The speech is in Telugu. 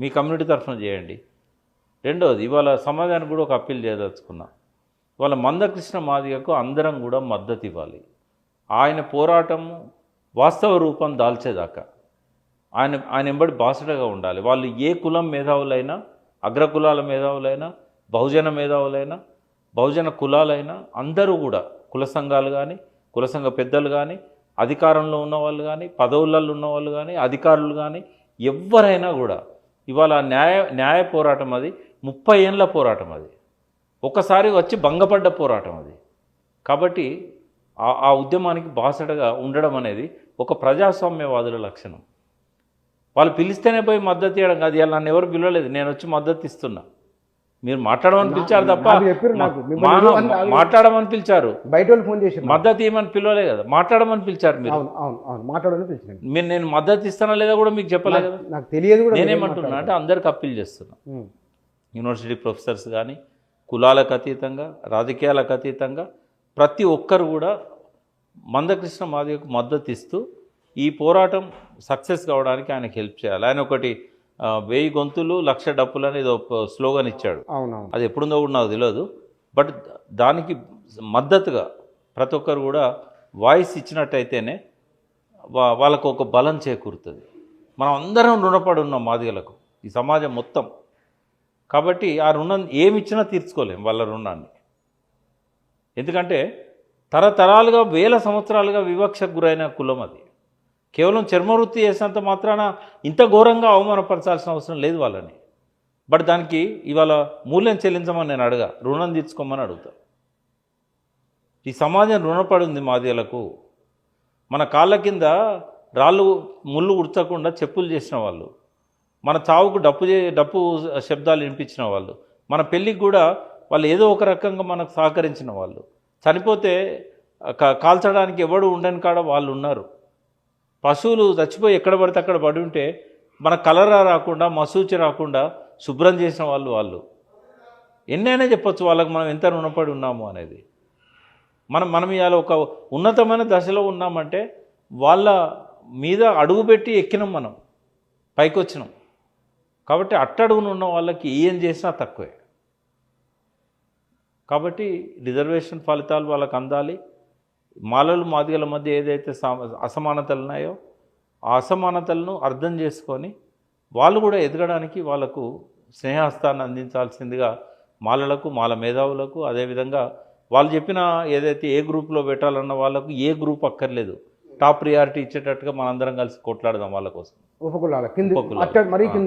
మీ కమ్యూనిటీ తరఫున చేయండి. రెండవది ఇవాళ సమాజానికి కూడా ఒక అప్పీల్ చేయదలుచుకున్నా. ఇవాళ మందకృష్ణ మాదిగకు అందరం కూడా మద్దతు ఇవ్వాలి. ఆయన పోరాటం వాస్తవ రూపం దాల్చేదాకా. ఆయన ఆయన ఎంబడి బాసటగా ఉండాలి. వాళ్ళు ఏ కులం మేధావులైనా అగ్రకులాల మేధావులైనా బహుజన మేధావులైనా బహుజన కులాలైనా అందరూ కూడా కుల సంఘాలు కానీ కుల సంఘ పెద్దలు కానీ అధికారంలో ఉన్న వాళ్ళు కానీ పదవులలో ఉన్న వాళ్ళు కానీ అధికారులు కానీ ఎవరైనా కూడా ఇవాళ న్యాయ న్యాయ పోరాటం అది. ముప్పై ఏళ్ళ పోరాటం అది. ఒకసారి వచ్చి భంగపడ్డ పోరాటం అది. కాబట్టి ఆ- ఆ ఉద్యమానికి బాసటగా ఉండడం అనేది ఒక ప్రజాస్వామ్యవాదుల లక్షణం. వాళ్ళు పిలిస్తేనే పోయి మద్దతు ఇవ్వడం కాదు. ఇలా నన్ను ఎవరు పిలవలేదు. నేను వచ్చి మద్దతు ఇస్తున్నా. మీరు మాట్లాడమని పిలిచారు తప్ప మాట్లాడమని పిలిచారు బయట వాళ్ళు ఫోన్ చేసి మద్దతు ఇవ్వమని పిలవలే కదా. మాట్లాడమని పిలిచారు మీరు. అవును అవును పిలిచినాను మీరు నేను మద్దతు ఇస్తానా లేదా కూడా మీకు చెప్పలేదు కదా. నాకు తెలియదు కూడా నేనేమంటున్నా అంటే అందరికి అప్పీల్ చేస్తున్నా. యూనివర్సిటీ ప్రొఫెసర్స్ కానీ కులాలకు అతీతంగా రాజకీయాలకు అతీతంగా ప్రతి ఒక్కరు కూడా మందకృష్ణ మాదిగకు మద్దతు ఇస్తూ ఈ పోరాటం సక్సెస్ కావడానికి ఆయనకి హెల్ప్ చేయాలి. ఆయన ఒకటి వెయ్యి గొంతులు లక్ష డప్పులు అనేది ఒక స్లోగన్ ఇచ్చాడు. అవునవును. అది ఎప్పుడుందో కూడా నాకు తెలియదు. బట్ దానికి మద్దతుగా ప్రతి ఒక్కరు కూడా వాయిస్ ఇచ్చినట్టయితేనే వా వాళ్ళకు ఒక బలం చేకూరుతుంది. మనం అందరం రుణపడి ఉన్నాం మాదిగలకు ఈ సమాజం మొత్తం. కాబట్టి ఆ రుణం ఏమి ఇచ్చినా తీర్చుకోలేం వాళ్ళ రుణాన్ని. ఎందుకంటే తరతరాలుగా వేల సంవత్సరాలుగా వివక్షకు గురైన కులం అది. కేవలం చర్మవృత్తి చేసినంత మాత్రాన ఇంత ఘోరంగా అవమానపరచాల్సిన అవసరం లేదు వాళ్ళని. బట్ దానికి ఇవాళ మూల్యం చెల్లించమని నేను అడగా రుణం తీర్చుకోమని అడుగుతా. ఈ సమాజం రుణపడి ఉంది మాదిగలకు మన కాళ్ళ కింద రాళ్ళు ముళ్ళు ఉడచకుండా చెప్పులు చేసిన వాళ్ళు. మన చావుకు డప్పు చే డప్పు శబ్దాలు వినిపించిన వాళ్ళు. మన పెళ్ళికి కూడా వాళ్ళు ఏదో ఒక రకంగా మనకు సహకరించిన వాళ్ళు. చనిపోతే కాల్చడానికి ఎవడు ఉండని కాడ వాళ్ళు ఉన్నారు. పశువులు చచ్చిపోయి ఎక్కడ పడితే అక్కడ పడి ఉంటే మన కలరా రాకుండా మసూచి రాకుండా శుభ్రం చేసిన వాళ్ళు వాళ్ళు. ఎన్నైనా చెప్పొచ్చు వాళ్ళకి మనం ఎంత రుణపడి ఉన్నాము అనేది. మనం మనం ఇవాళ ఒక ఉన్నతమైన దశలో ఉన్నామంటే వాళ్ళ మీద అడుగుపెట్టి ఎక్కినాం మనం పైకి వచ్చినాం కాబట్టి అట్టడుగున ఉన్న వాళ్ళకి ఏం చేసినా తక్కువే. కాబట్టి రిజర్వేషన్ ఫలితాలు వాళ్ళకి అందాలి. మాలలు మాదిగల మధ్య ఏదైతే సమ- అసమానతలు ఉన్నాయో ఆ అసమానతలను అర్థం చేసుకొని వాళ్ళు కూడా ఎదగడానికి వాళ్ళకు స్నేహస్తాన్ని అందించాల్సిందిగా మాలలకు మాల మేధావులకు అదేవిధంగా వాళ్ళు చెప్పిన ఏదైతే ఏ గ్రూప్లో పెట్టాలన్న వాళ్ళకు ఏ గ్రూప్ అక్కర్లేదు. టాప్ ప్రియారిటీ ఇచ్చేటట్టుగా మనందరం కలిసి కొట్లాడదాం వాళ్ళ కోసం. ఉపకులాల మరీ కింద